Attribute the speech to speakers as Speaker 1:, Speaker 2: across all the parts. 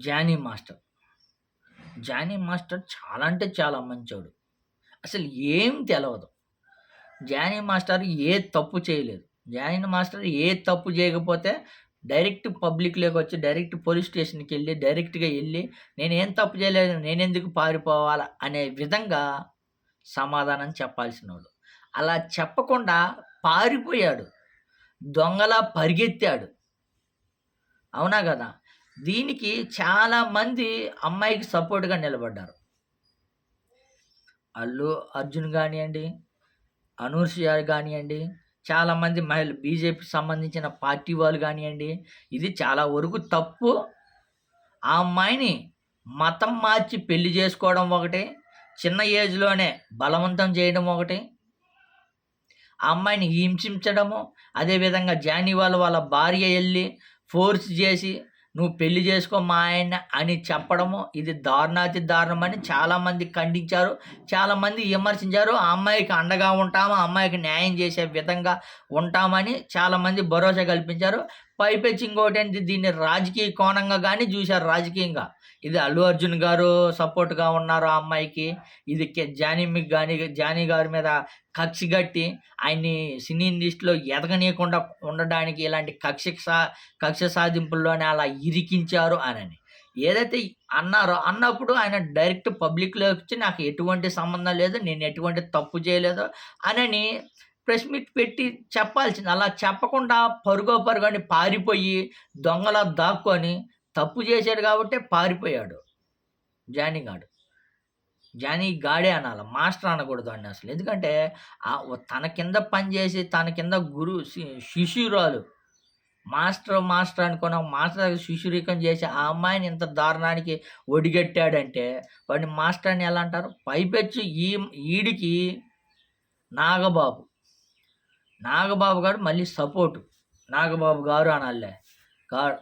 Speaker 1: Johnny master. Johnny master చాలా అంటే చాలా మంచోడు. అసలు ఏం తెలవదు. జానీ మాస్టర్ ఏ తప్పు చేయలేదు. జానీ మాస్టర్ ఏ తప్పు చేయకపోతే డైరెక్ట్ పబ్లిక్లోకి వచ్చి డైరెక్ట్ పోలీస్ స్టేషన్కి వెళ్ళి డైరెక్ట్‌గా వెళ్ళి నేనేం తప్పు చేయలేదు. నేనెందుకు పారిపోవాలా అనే విధంగా సమాధానం చెప్పాల్సినోడు. అలా చెప్పకుండా పారిపోయాడు. దొంగలా పరిగెత్తాడు. అవునా కదా దీనికి చాలామంది అమ్మాయికి సపోర్ట్‌గా నిలబడ్డారు. అల్లు అర్జున్ కానివ్వండి అనూర్ష కానివ్వండి చాలామంది మహిళలు బీజేపీకి సంబంధించిన పార్టీ వాళ్ళు కానివ్వండి ఇది చాలా వరకు తప్పు. ఆ అమ్మాయిని మతం మార్చి పెళ్ళి చేసుకోవడం ఒకటి, చిన్న ఏజ్‌లోనే బలవంతం చేయడం ఒకటి. ఆ అమ్మాయిని హింసించడము, అదేవిధంగా జానీ వాళ్ళ వాళ్ళ భార్య వెళ్ళి ఫోర్స్ చేసి నువ్వు పెళ్ళి చేసుకో మా ఆయన అని చెప్పడము ఇది దారుణాతి దారుణమని చాలామంది ఖండించారు. చాలామంది విమర్శించారు. ఆ అమ్మాయికి అండగా ఉంటాము. ఆ అమ్మాయికి న్యాయం చేసే విధంగా ఉంటామని చాలామంది భరోసా కల్పించారు. పైపెచ్చి ఇంకోటేంటి దీన్ని రాజకీయ కోణంగా కానీ చూశారు రాజకీయంగా. ఇది అల్లు అర్జున్ గారు సపోర్ట్‌గా ఉన్నారు ఆ అమ్మాయికి. ఇది కె కానీ జానీ గారి మీద కక్ష గట్టి ఆయన్ని సినీ ఇండస్ట్రీలో ఎదగనీయకుండా ఉండడానికి ఇలాంటి కక్ష సా కక్ష సాధింపుల్లోనే అలా ఇరికించారు అని ఏదైతే అన్నారో అన్నప్పుడు ఆయన డైరెక్ట్ పబ్లిక్‌లోకొచ్చి నాకు ఎటువంటి సంబంధం లేదు. నేను ఎటువంటి తప్పు చేయలేదు అనని ప్రెస్ మీట్ పెట్టి చెప్పాల్సింది. అలా చెప్పకుండా పరుగో పరుగని పారిపోయి దొంగలా దాక్కొని తప్పు చేశాడు కాబట్టే పారిపోయాడు. జానీ గాడు. జానీ గాడే అనాలి మాస్టర్ అనకూడదు అండి అసలు. ఎందుకంటే తన కింద పనిచేసి తన కింద గురు శి శిష్యురాలు. మాస్టర్, మాస్టర్ అనుకున్న మాస్టర్ శిష్యురికం చేసి ఆ అమ్మాయిని ఇంత దారుణానికి ఒడిగట్టాడంటే వాడిని మాస్టర్ అని ఎలా అంటారు? పైపెచ్చు ఈ ఈడికి నాగబాబు. నాగబాబు గారు మళ్ళీ సపోర్టు. నాగబాబు గారు అనాలే గారు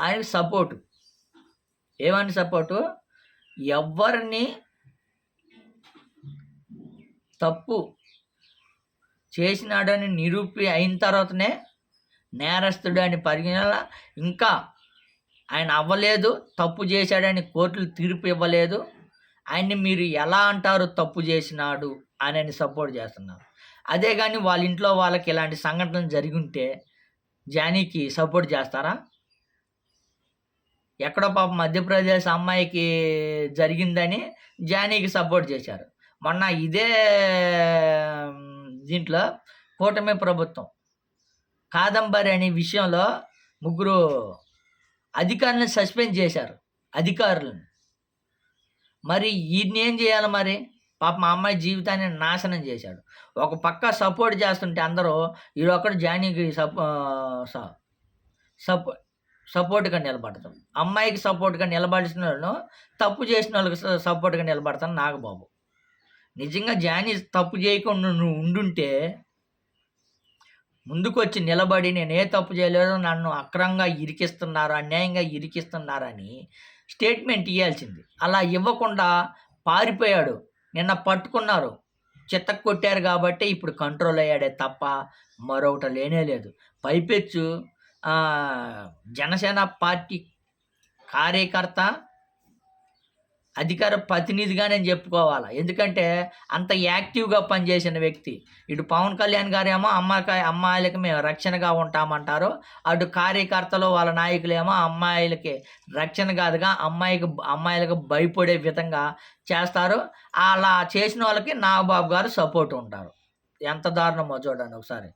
Speaker 1: ఆయనకి సపోర్టు. ఏమని సపోర్టు? ఎవ్వరిని తప్పు చేసినాడని నిరూపి అయిన తర్వాతనే నేరస్తుడు అని పరిగణన ఇంకా ఆయన అవ్వలేదు. తప్పు చేశాడని కోర్టులు తీర్పు ఇవ్వలేదు. ఆయన్ని మీరు ఎలా అంటారు తప్పు చేసినాడు ఆయనని సపోర్ట్ చేస్తున్నారు. అదే కానీ వాళ్ళ ఇంట్లో వాళ్ళకి ఇలాంటి సంఘటనలు జరిగింటే జానీకి సపోర్ట్ చేస్తారా? ఎక్కడో పాపం మధ్యప్రదేశ్ అమ్మాయికి జరిగిందని జానీకి సపోర్ట్ చేశారు. మొన్న ఇదే దీంట్లో కూటమి ప్రభుత్వం కాదంబరి అనే విషయంలో ముగ్గురు అధికారులను సస్పెండ్ చేశారు. అధికారులను. మరి ఈయన్నేం చేయాలి మరి? పాప మా అమ్మాయి జీవితాన్ని నాశనం చేశాడు. ఒక పక్క సపోర్ట్ చేస్తుంటే అందరూ ఈడొక్కడు జానీకి సపో సపో సపోర్ట్‌గా నిలబడతాం. అమ్మాయికి సపోర్ట్‌గా నిలబడిసినోళ్ళను తప్పు చేసిన వాళ్ళకి సపోర్ట్‌గా నిలబడతాను నాగబాబు. నిజంగా జానీ తప్పు చేయకుండా నువ్వు ఉండుంటే ముందుకొచ్చి నిలబడి నేను ఏ తప్పు చేయలేదు. నన్ను అక్రంగా ఇరికిస్తున్నారు. అన్యాయంగా ఇరికిస్తున్నారని స్టేట్మెంట్ ఇవ్వాల్సింది అలా ఇవ్వకుండా పారిపోయాడు. నిన్న పట్టుకున్నారు. చితక్కొట్టారు కాబట్టి ఇప్పుడు కంట్రోల్ అయ్యాడే తప్ప మరొకటి లేనే లేదు. పైపెచ్చు జనసేన పార్టీ కార్యకర్త అధికార ప్రతినిధిగా నేను చెప్పుకోవాలి ఎందుకంటే అంత యాక్టివ్‌గా పనిచేసిన వ్యక్తి. ఇటు పవన్ కళ్యాణ్ గారేమో అమ్మాయి అమ్మాయిలకి మేము రక్షణగా ఉంటామంటారు. అటు కార్యకర్తలు వాళ్ళ నాయకులేమో అమ్మాయిలకి రక్షణ కాదుగా అమ్మాయికి అమ్మాయిలకు భయపడే విధంగా చేస్తారు. అలా చేసిన వాళ్ళకి నాగబాబు గారు సపోర్ట్ ఉంటారు. ఎంత దారుణమో చూడండి ఒకసారి.